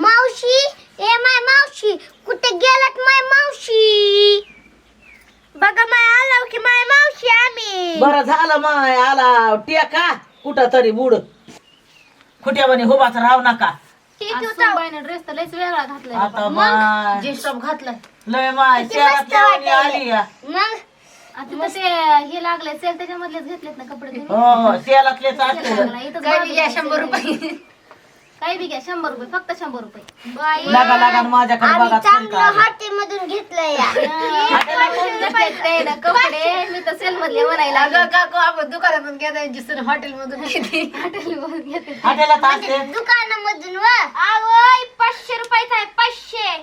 मावशी ए माय मावशी कुठे गेलात माय मावशी? बघा माय आलो की माय मावशी आम्ही. बरं झालं माय आला टेका कुठं तरी बुड. खुट्यावानी उभाच राहू नका. ड्रेस तर लयच वेगळा घातलाय आता माय. जीन्स टॉप घातलाय. लय माय किती मस्त शहरातल्या वाणी वाटायलंय. आली या. मग? आता मग ते हे लागले सेल त्याच्यामधलेच घेतलेत ना कपडे तुम्ही? हो लागला. इथंच मागं घ्यायचं शंभर. रुपये? काही बी घ्या शंभर रुपये फक्त शंभर रुपये. बाई लागा लागा माझ्याकडे आम्ही बघा चांगलं हॉटेल मधून घेतलं या. हाताला कोण घेतलेत ते ना कपडे मी तर सेल मधले म्हणायला अगं काकू आपण दुकानातून घेता जिसून हॉटेल मधून घेते. हॉटेल घेते हॉटेलात असते. दुकानामधून व? आवय पाचशे रुपयाचा आहे पाचशे.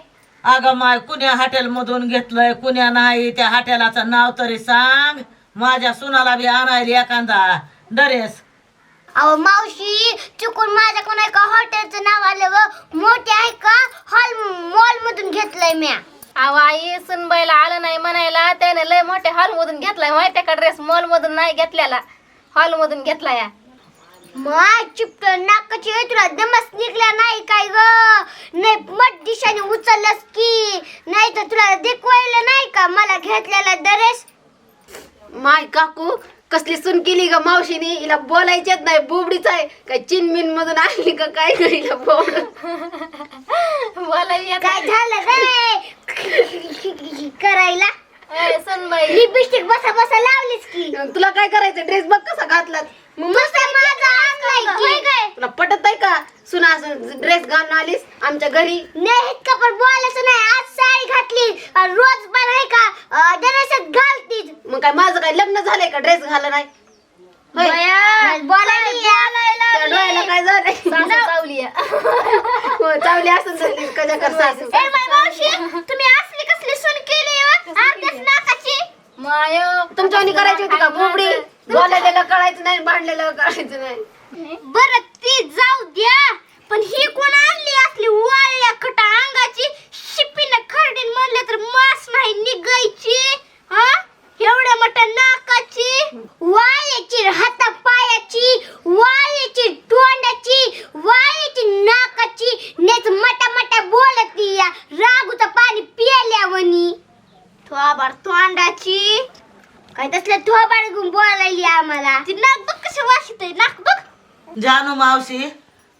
अगं माय कुण्या हॉटेल मधून घेतलंय कुण्या नाही त्या हॉटेलाचं नाव तरी सांग. माझ्या सुनाला बी आणायला एखादा. ड्रेस. अहो मावशी चुकून माझ्याकडून एका हॉटेलचं नाव आलं व? मोठे आहे का? हॉल मॉल मधून घेतलंय म्या. अहो आई सुनबाईला आलं नाही म्हणायला. त्याने लय मोठ्या हॉल मधून घेतलाय माहितीये का ड्रेस मॉल मधून नाही घेतलेला. हॉल मधून घेतला या माय चिपट नाकाची तुला. दमस निघला नाही काय ग? नाही मत दिशाने उचललंस की? नाही तर तुला देखवायला नाही का? मला घेतलेला ड्रेस माय काकू कसली सुन केली ग मावशीने? हिला बोलायचेच नाही बुबडीच आहे. काय चिनमिन मधून आणली का काय करीला बोबड? मला येत काय झालं रे? करायला? ए, सुनबाई लिपस्टिक बसा बसा लावलीस की. तुला काय करायचं? ड्रेस बघ कसा घातलात. तुला पटत आहे का? सुना ड्रेस घालून आलीस आमच्या घरी? नाही इतकं पण बोलायचं नाही. आज साडी घातली. रोज पण आहे का? ड्रेसच घालतीच. मग काय माझं काय लग्न झालंय का ड्रेस घाला नाही? बोलायला? काय झालंय? चावली. हो, असं झाली कजा कर सासू. ए बाय मावशी तुम्ही असली कसली सून केली व? अर्ध्याच नाकाची. माय तुमच्यावानी करायची होती का? बुबडी? बोलायला कळायचं नाही भांडलेलं कळायचं नाही. बरं ती जाऊ द्या. पण ही कोण आणली असली वाळल्या खटा अंगाची? शिपीनं खरडीन म्हणलं तर मास नाही निघायची. हा? एवढ्या मोठ्या नाकाची वाळ्याची हाता पायाची वाळ्याची तोंडाची वाळ्याची नाकाची नेच मटा मटा बोलती या रागूचं पाणी पियाल्यावनी थोबाड तोंडाची. काय तसलं थोबाड घेऊन बोलायली आम्हाला. ती नाक बघ कसं वाशित नाक बघ. जानू मावशी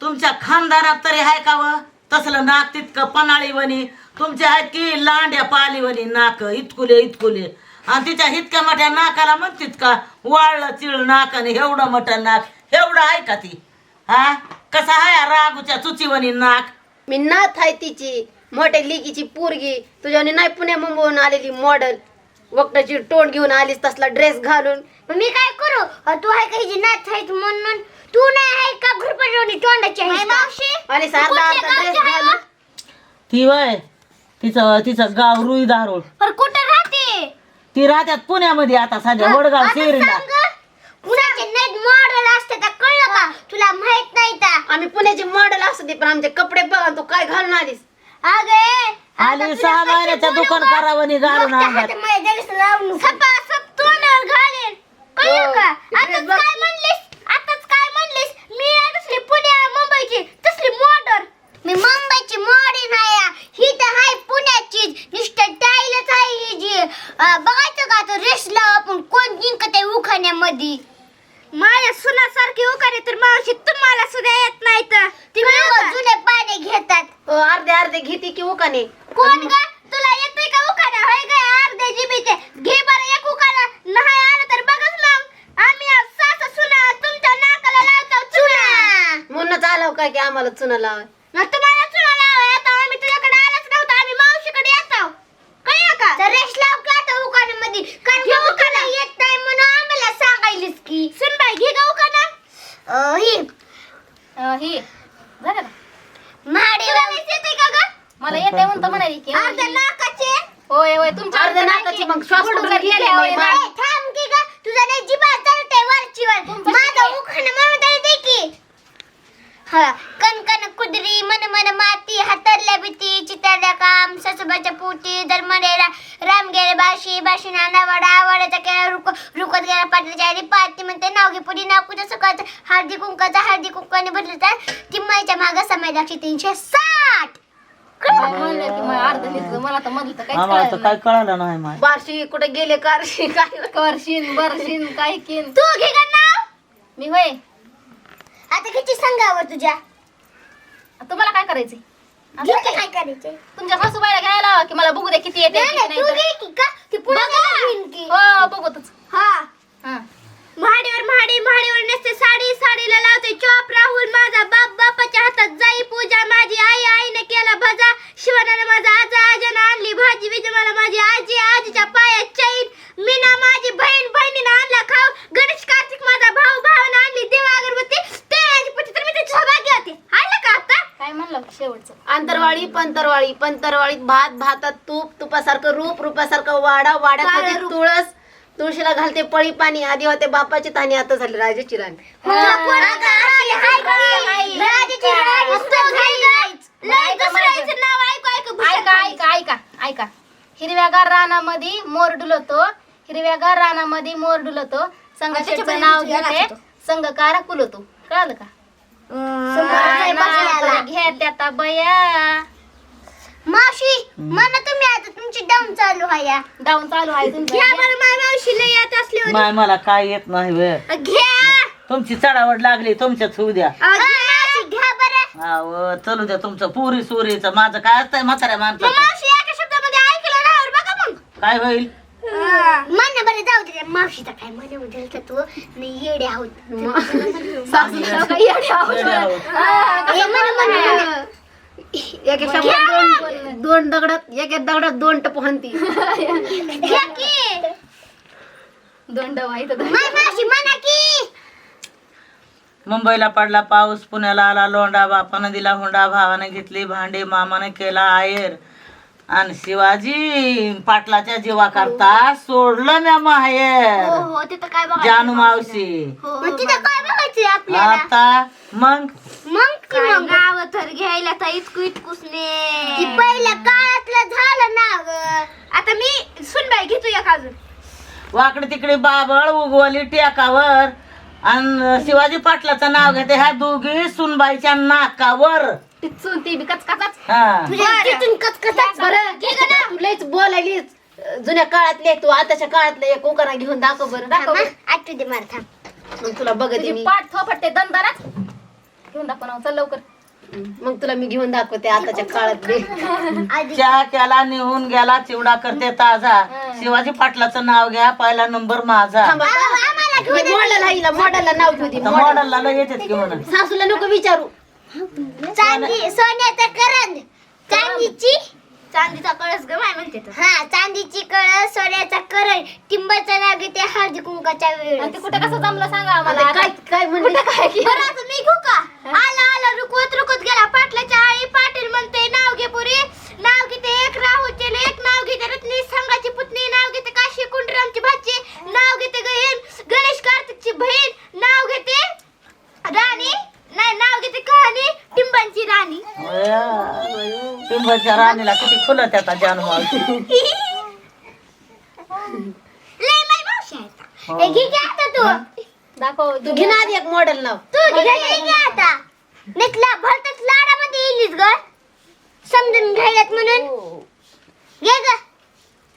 तुमच्या खानदारात तरी आहे का व? तसलं नाक तितकं पनाळी वनी तुमच्या आहेत की लांड्या पालीवणी नाक इतकुले इतकुले. आणि तिच्या इतक्या मोठ्या नाकाला म्हणतीत का वाळलं चिळ नाक आणि एवढं मोठं नाक एवढं आहे का ती? हा? कसा आहे रागूच्या चुचीवणी नाक? मी नाथ आहे तिची मोठ्या लिकीची पोरगी. तुझ्याने नाही पुण्या मुंबईहून आलेली मॉडेल वक्ताची तोंड घेऊन आलीस तसला ड्रेस घालून. मग मी काय करू? अ, तू आहे का हिची नाच आहे म्हणून? तू नाही आहे का घुरपटवणी तोंडाची आहे मावशी. आणि साधा अर्धा ड्रेस घालून. ती वय तिचं तिचं गाव रुई दारोळ पर कुठं राहते? ती राहत्यात पुण्यामध्ये आता सध्या वडगाव आता शेरीला सांग कुणाचे नाहीत मॉडेल असते तर कळलं का? तुला माहीत नाही का आम्ही पुण्याचे मॉडेल असू दे पण आमचे कपडे बघा तू काय घालून आलीस? अगे आली सहा महिन्याच्या दुकान करावं घालून अंगात सपासप तोंडावर घालेल. कळलं हो, का? आताच. काय म्हणलीस? आताच काय म्हणलीस? मी पुण्या मुंबईची तसली मी मुंबईची मॉडल आहे ही तर आहे पुण्याची टाईलच आहे ही जी. अं, बघायचं का तो रेस लाव आपण? कोण जिंकत आहे उखाण्यामध्ये? माझ्या सुनासारखी उखाणे तर मावशी तुम्हाला सुद्धा येत नाही तर तुम्ही जुने पाणी घेतात. अर्धे अर्धे घेते की उकाने कोण ग? तुला येते का उखाणा? होय ग अर्धे जिबीचे घे बरं एक उखाणा. नाही आलं तर बघच मग. आम्ही आज सासू सुना तुमच्या नाकाला लावतो चुना. म्हणूनच आलो काय की आम्हाला चुना लावाय मग तुम्हाला चुना लावा आता आम्ही तुझ्याकडे आलंच नव्हतं आम्ही मावशीकडे येतो कळलं का तर रेश लाव का आता उखाण्यामध्ये कारण की उखाणा येत नाही म्हणून आम्हाला सांगायलीस की सुनबाई घे ग उखाणा अं, ही अं, ही झालं का महाडे येते का ग मला येते म्हणतो म्हणाली की अर्ध्या नाकाचे होय होय तुमच्या अर्ध्या नाकाची मग श्वास गुडघा कुठून गेले, गेले होय, बाई? नाही. ए, थांब की ग तुझा नाही जिभा चढते वरची वर तुमचं माझा शिके. उखाणा म्हणून तरी दे की हा कण कण कुदरी मन मन माती हातरल्या भीती चितारल्या काम सासूबाच्या पोटी दरमडेला राम गेले बाशी बाशी नाना वडा वड्याचा केला रुक रुकत गेला पाटलाच्या आधी पाठी म्हणते नाव घे पुढे नाव कुठं सकाळचं हळदी कुंकाचा हळदी कुंकाने भरलं तर तिम्माईच्या मागं समय लागते तीनशे साठ. काय म्हणलं की मला अर्ध लिहिलं मला तर मधलं तर काहीच आम्हाला तर कळलं काय कळालं नाही माय. बारशी कुठे गेले कारशी काय. करशीन बरशीन काय किन? तू घे का नाव? मी होय. आता किती सांगावर तुझ्या? तुम्हाला काय करायचंय? घे. काय करायचे तुमच्या सासूबाईला घ्यायला लावा की मला बघू दे किती येते किती नाही, तू नाही घे की का? ती पुढे की हो बघतच हा हा महाडीवर महाडी महाडीवर नसते साडी साडीला लावते चॉप राहुल माझा बाप बापाच्या हातात जाई पूजा माझी आई आईने केला भजा शिवनानं माझा आजा आजानं आणली भाजी बिजी मला माझी आजी आजीच्या पायात चैन मीना माझी बहीण बहिणीनं आणला खाऊ गणेश कार्तिक माझा भाऊ भावानं आणली देवा अगरबत्ती ते माझी पती तर मी त्याची सौभाग्य होते आलं का आता काय म्हणलं शेवटचं आंतरवाळी पंतरवाळी पंतरवाळीत भात भातात तूप तुपासारखं रूप रूपासारखं वाडा वाड्यात होते. तुळस. तुळशीला घालते पळी पाणी. आधी होते बापाची तानी आता झाले राजाची राणी. ऐकू ऐकू ऐका हिरव्यागार रानामध्ये मोर डुलतो. हिरव्यागार रानामध्ये मोर डुलतो. संघाचं नाव घेते. संघकार कुलतो. कळलं का? घ्या त्या बया. मावशी म्हणा तुम्ही आता तुमची डाऊन चालू आहे. डाऊन चालू आहे तुमचं. घ्या बरं माझ्या मावशीला येत असल्यावर माय मला काय येत नाही वे घ्या. तुमची चढावड लागली तुमच्याच होऊ द्या. घ्या मावशी, घ्या बरं. अहो चलू द्या तुमचं. पुरी सुरीचं माझं काय असतंय म्हाताऱ्या मग माणसाचं मावशी एका शब्दामध्ये ऐकलं ना बरं बघा मग. काय होईल? म्हण बरं जाऊ दे. मावशीचा काय म्हणे म्हणजे तू. नाही येडे आहोत. येडे आहोत. हे म्हण म्हण म्हण. एक एक शब्दात दोन दोन दगडात एक एक दगडात दोन टप की. दोन डबा मुंबईला पडला पाऊस पुण्याला आला लोंडा बापानं दिला हुंडा भावानं घेतली भांडी मामानं केला आयर. आणि शिवाजी पाटलाच्या जीवा करता सोडलं म्या हो माहेर. हो तिथं काय बघायचं जानू मावशी. मग तिथं काय बघायचंय आपल्याला? आता मग मग काय गाव तर घ्यायला तर इतकू इतकूच पहिल्या काळातलं झालं ना ग. आता मी सुनबाई घेतो एक अजून. वाकडे तिकडे बाबळ उगवली टेकावर. आणि शिवाजी पाटलाचं नाव घेते ह्या दोघी सुनबाईच्या नाकावर. टिचून ती बी कचकाचाच. हा. तुझ्या तिथून कचकचाच. बरं. घे गं ना. तू लयच बोलायलीस. जुन्या काळातले तू आताच्या काळातले एक उकारा घेऊन दाखव बरं. दाखव थांब हा, आठवू दे मला थांब. मग तुला बघते तुझी मी. पाठ दंदाराच घेऊन दाखव ना चल लवकर. मग तुला मी घेऊन दाखवते आताच्या काळातले. आधी चहा केला निघून गेला चिवडा करते ताजा. शिवाजी पाटलाचं नाव घ्या पहिला नंबर माझा. थांबा मॉडेल आईला मॉडेलला नाव ठेवते आता मॉडेलला लय येतात की म्हणून सासूला नको विचारू. चांदी सोन्याचा करंद चांदीची? चांदीचा कळस ग माय म्हणते हा चांदीची कळस सोन्याचा करंद टिंबाचा लागे ते हळदी कुंकाच्या वेळ आणि ते कुठे कसं जमलं सांगा आम्हाला. आता काय काय म्हणते बरं आता मी घेऊ का आला आला रुकवत रुकवत गेला. पाटलाच्या आळी पाटील म्हणते नाव घे पुरी नाव घेते एक राहुलचे एक नाव घेते रत्नी संघाची पुतणी नाव घेते काशी कुंडरामची भाची नाव घेते गहीन गणेश कार्तिकची बहीण नाव घेते राणी नाही नाव घेते कहाणी टिंबांची राणी राणीला किती फुलं त्याचा जानू मावशी. लय माय मावशी आहे आता. हे. घे घे आता तू. दाखव तू घे ना आधी एक मॉडेल नाव. तू घे घे घे आता. नितला भलतच लाडामध्ये येईलीस ग. समजून घ्यायलात म्हणून. घे ग.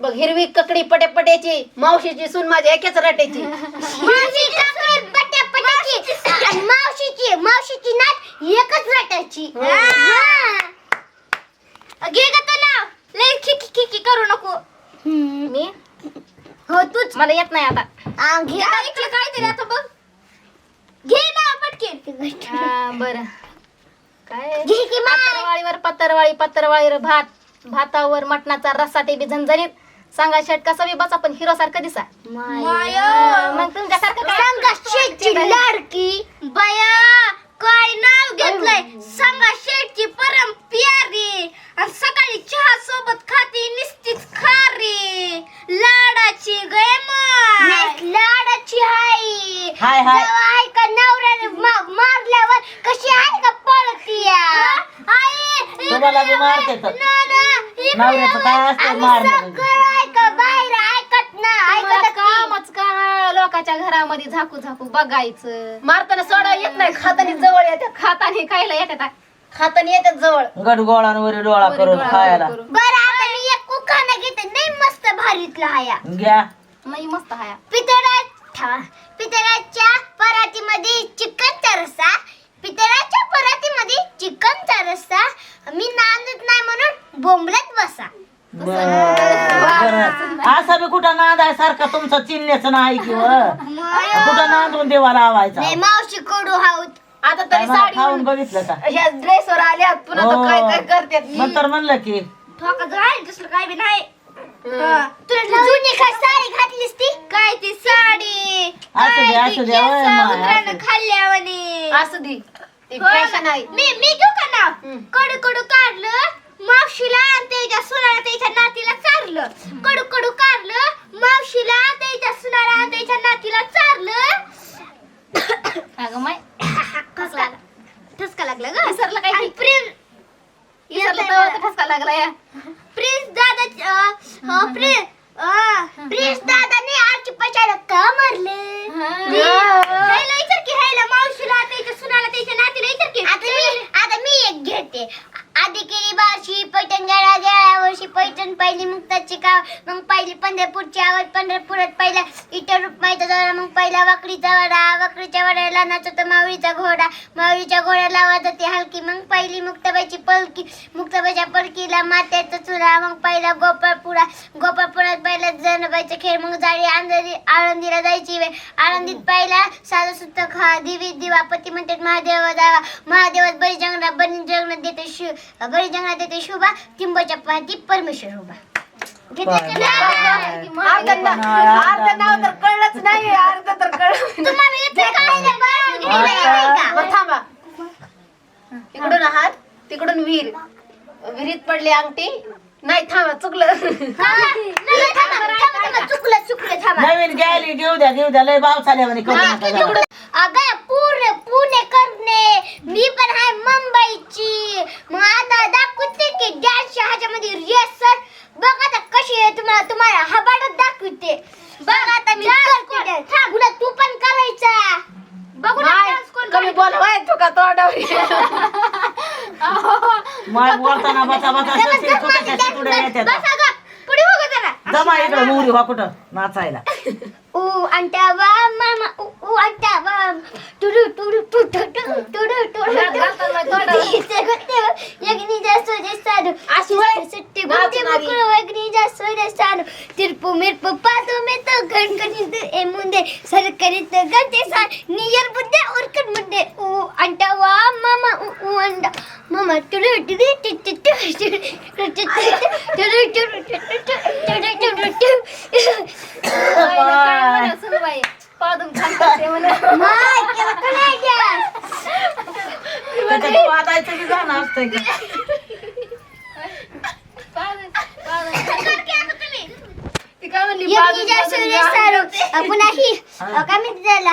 बघ हिरवी ककडी पटे पट्याची मावशीची सून माझ्या एकाच रट्याची मावशी काकडी पट्या पट्याची आणि मावशीची मावशीची नात एकच रटायची. घे ग नाव लय खिकी खिकी करू नको. मी? हो तूच. मला येत नाही आता. आ, घे ऐकलं काहीतरी आता बघ. घे ना पटकेन. हा, बरं. काय? घे की माय. पत्तरवाळीवर पत्तरवाळी पत्तरवाळीवर भात. भातावर मटणाचा रस्सा ते बी झणझणीत. सांगा शेट कसा बी बसा पण हिरो सारखं दिसा मग तुमच्यासारखं काय लाडकी बया. काय नाव घेतलंय? संगा शेटची परम प्यारी. आणि सकाळी चहा सोबत खाती निस्तीच खारी. लाडाची गय लाडाची हाय. हाय, हाय. जेव्हा आहे का नवऱ्याने मारल्यावर? कशी आहे का पळती बी मारते तर. नवऱ्याचं काय असतं मारणं बाहेर घरामध्ये झाकू झाकू बघायचं. मारताना सोडा येत नाही खातानी जवळ येतात खाताने खायला येतात खातानी येतात जवळ. गड गोळांवर डोळा करून खायला. बरं आता मी एक कुकाना घेते. नाही मस्त भारीतला हाया. घ्या. नाही मस्त हाया. पितळा पितळाच्या परातीमध्ये चिकनचा रस्सा. पितळाच्या परातीमध्ये चिकनचा रस्सा. मी नांदत नाही म्हणून बोंबलत बसा. असा बी कुठं नाद आहे सारखा तुमचं चिन्हच नाही किंवा कुठं नांदून देवा लावायचा? नाही मावशी कडू हाऊत. आता तरी साडी खाऊन बघितलं का? ह्या ड्रेसवर आल्या पुन्हा तर काय काय करतात नंतर म्हणलं की ठोका जाईल दुसरं काय बी नाही. हा. तुला जुनी काय साडी घातलीस ती? काय ती साडी? असू दे, काय असू ती दे, होय केसं माय, उतरानं असू दे. खाल्ल्यावानी असू दे. ती फॅशन आहे. मी मी घेऊ का नाव? कडू कडू काढलं. मावशीला आणि त्याच्या सुनाला त्याच्या नातीला चारलं. कडू कडू काढलं मावशीला त्याच्या सुनाला आणि त्याच्या नातीला चारलं. अगं माय ठसका ठसका लागला ग. विसरलं काय आणि? प्रिन्स विसरलं तेव्हा तर ठसका लागला या. प्रिन्स दादा प्रिन्स प्रिन्स दादाने आरची पचायला का मारले? हायला विचार की हायला मावशीला त्याच्या सुनाला त्याच्या नातीला विचार की आता मी आता मी एक घेते आधी केली बारशी पैठण गेला गेल्या वर्षी पैठण पहिली मुक्ताची का मग पहिली पंढरपूरची आवाज पंढरपुरात पहिला इतर माहिती दौरा मग पहिला वाकडीचा वाडा वाकडीच्या वाड्याला नाचत मावळीचा घोडा. मावळीच्या घोड्याला आवाज होती हलकी. मग पहिली मुक्ताबाईची पलकी. मुक्ताबाईच्या पलकीला मात्याचा चुरा. मग पहिला गोपाळपुरा. गोपाळपुरात पहिला जनबाईचा खेळ. मग जाळी आंधळी आळंदीला जायची वेळ. आळंदीत पहिला साधं सुत्त खा. दिवी दिवापती म्हणतात महादेव जावा. महादेवात बळी जंगलात बळी जंगलात देते शि बळी जंगलात देते शुभा. तिंबाच्या पाठी परमेश्वर उभा. अर्ध नाव तर कळलंच नाही अर्ध तर कळलं? बरं, थांबा. इकडून हात तिकडून विहीर. विहिरीत पडली अंगठी. नाही थांबा चुकलं. चुकलं चुकलं थांबा. नवीन घ्यायली घेऊ द्या घेऊ द्या लय भाव चालल्यावानी करू नका जरा. अगं पुणे पुणे करणे. मी पण आहे मुंबईची. मग आता दाखवते की डॅन्स ह्याच्यामध्ये आहे तुम्हाला तुम्हाला हबाडत दाखवते. बघ आता मी करते dance. पुन्हा तू पण करायचा. बघू ना dance कोण कमी बोलवाय तो का तोंडावर माय बोलताना बसा बसा सशील तुझ्या शितुड्या येतात. बसा गं, पुढे हो गं जरा. जमा इकडं मोरी व्हा कुठं? नाचायला. ऊ अंटावा मामा ऊ तिरपु मिरपु पातो में तो गणगणित ए मुंदे सरकरित गंते सा नियर बुद्धे उरकट मुंडे ऊ अंटावा मामा ऊ ऊ अंडा मामा टुडू टुडू टुडू टुडू टुडू टुडू टुडू टुडू टुडू पप्पा तुम छान करते म्हणे त्याच्यात वादायचं की झालं असतंय का? पाहून- पाहून- ती काय म्हणली पाहून- पाहून- पुन्हा ही. काय म्हणते त्याला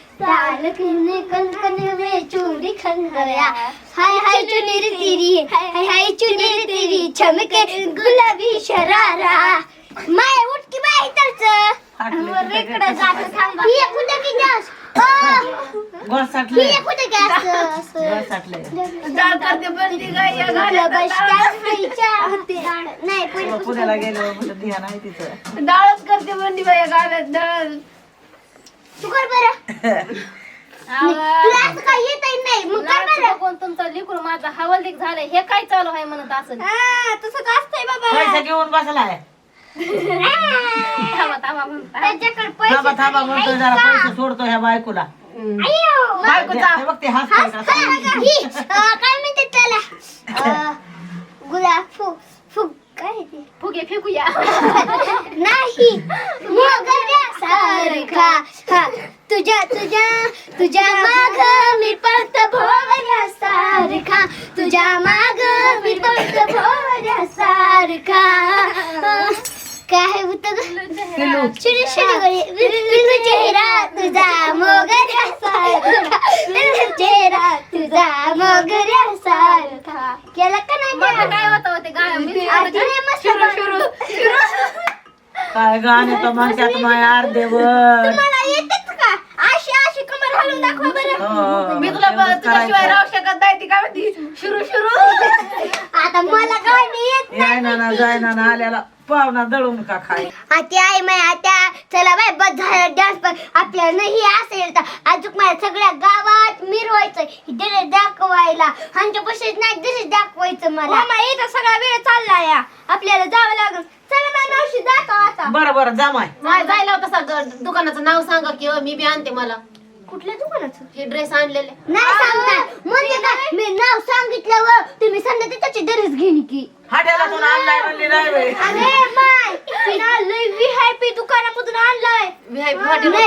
लाल किने कनकन में चूड़ी खंगया हाय हाय चुनरी तेरी हाय हाय चुनरी तेरी चमके गुलाबी शरारा। माय उठ की बाय इतरच वर इकडे जात थांबा ये कुठे की जास गोळ साठले। ये कुठे की जास गोळ साठले। जाळ करते बंदी गाय या घाला बसकाच होते नाही पुढे लागेल मला ध्यान आहे तिचं डाळच करते बंदी बाय गावात डाळ तू कर बरं तुला असं काही येत नाही. मग कर नाच बरं. बघून तुमचं माझं हवालदिक झालंय. हे काय चालू आहे म्हणत असं हा, तसं का असतंय बाबा? पैसा घेऊन बसलाय थांबा थांबा म्हणता त्याच्याकडे पैसे थांबा थांबा म्हणतो जरा पैसे सोडतो ह्या बायकोला. अय्यो. बायकोचा हे बघ ते हसतंय हस- का अं, काय म्हणते त्याला? गुलाब फुग फुग ती फुगे फेकूया. नाही. मोगऱ्यासारखा हा. तुझ्या तुझ्या तुझ्या माग मी पळत भोवऱ्यासारखा तुझ्या माग मी पळत भोवऱ्यासारखा काय होत शिडी शिडी विरु चेहरा तुझा मोगऱ्यासारखा विरु चेहरा तुझा मोगऱ्यासारखा केला का नाही मग केला? काय होतं होते गाणं आजीने मस्त बनवलं. काय गाणे तर म्हणतात माय अर्धेवर तुम्हाला येतेच का अशी अशी कमर हलवून दाखवा बरं मी तुला ब- तेवढंच तुझ्याशिवाय करायचं. राहू शकत नाही ती काय म्हणती शुरू शुरू आता मला काय नाही याय ना ना जाय ना ना आल्याला पाहुणा दळून का खाय? आता आई माय आता चला बाय बस झालं डान्स पण. आपल्याला नाही असेल तर अजून मला सगळ्या गावात मिरवायचं ड्रेस दाखवायला. आमच्या नाही ड्रेस दाखवायचं मला. इथं सगळा वेळ चालला या आपल्याला जावं लागेल. चला माय मावशी दाखव आता. बरं बरं जा माय. जायला होतं दुकानाचं नाव सांगा की मी बी आणते मला. कुठल्या दुकानाचं? हे ड्रेस आणलेले. नाही सांगणार म्हणजे काय? मी नाव सांगितल्यावर तुम्ही संध्या त्याची ड्रेस घेईन की. हाटेलातून आणलाय म्हणली नाही बाई. अरे माय तिला लय व्हीआयपी दुकानामधून आणलाय. नाही,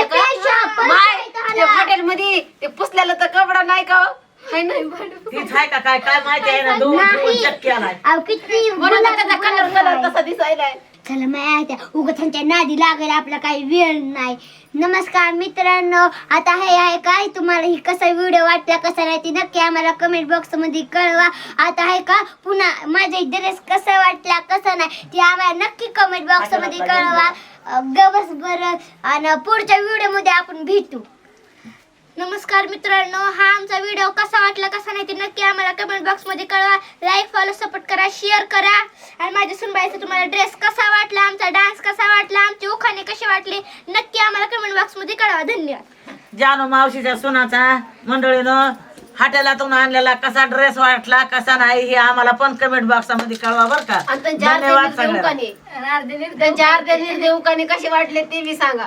पेशा, ते झालं? हॉटेल मध्ये ते पुसलेलं तर कपडा नाही का हो? हाय नाही तीच आहे का काय? काय माहिती आहे ना? दोन नाही. दोन चक्की आलाय. अहो किती त्याचा कलर गुलाब कलर आहे. तसा दिसायलाय. चला माहिती त्यांच्या नादी लागायला आपला काही वेळ नाही. नमस्कार मित्रांनो आता हे आहे काय? तुम्हाला ही कसा व्हिडिओ वाटला कसा नाही ते नक्की आम्हाला कमेंट बॉक्समध्ये कळवा. आता आहे का? पुन्हा माझा ड्रेस कसा वाटला कसा नाही ते आम्हाला नक्की कमेंट बॉक्समध्ये कळवा. गवस बरं आणि पुढच्या व्हिडिओमध्ये आपण भेटू. नमस्कार मित्रांनो हा आमचा व्हिडिओ कसा वाटला कसा नाही ते नक्की आम्हाला कमेंट बॉक्समध्ये कळवा. लाईक फॉलो सपोर्ट करा शेअर करा. आणि माझ्या सुनबाईचा तुम्हाला ड्रेस कसा वाटला आमचा डान्स कसा वाटला आमचे उखाणे कसे वाटले नक्की आम्हाला कमेंट बॉक्समध्ये कळवा. धन्यवाद. जानू मावशीच्या सुनाचा मंडळीनं हाटेलातून आणलेला कसा ड्रेस वाटला कसा नाही हे आम्हाला पण कमेंट बॉक्समध्ये कळवा बर का. आणि त्यांच्या धन्यवाद अर्ध्या सगळ्यांना. त्यांच्या अर्ध्या उकाने कसे वाटले ते बी सांगा.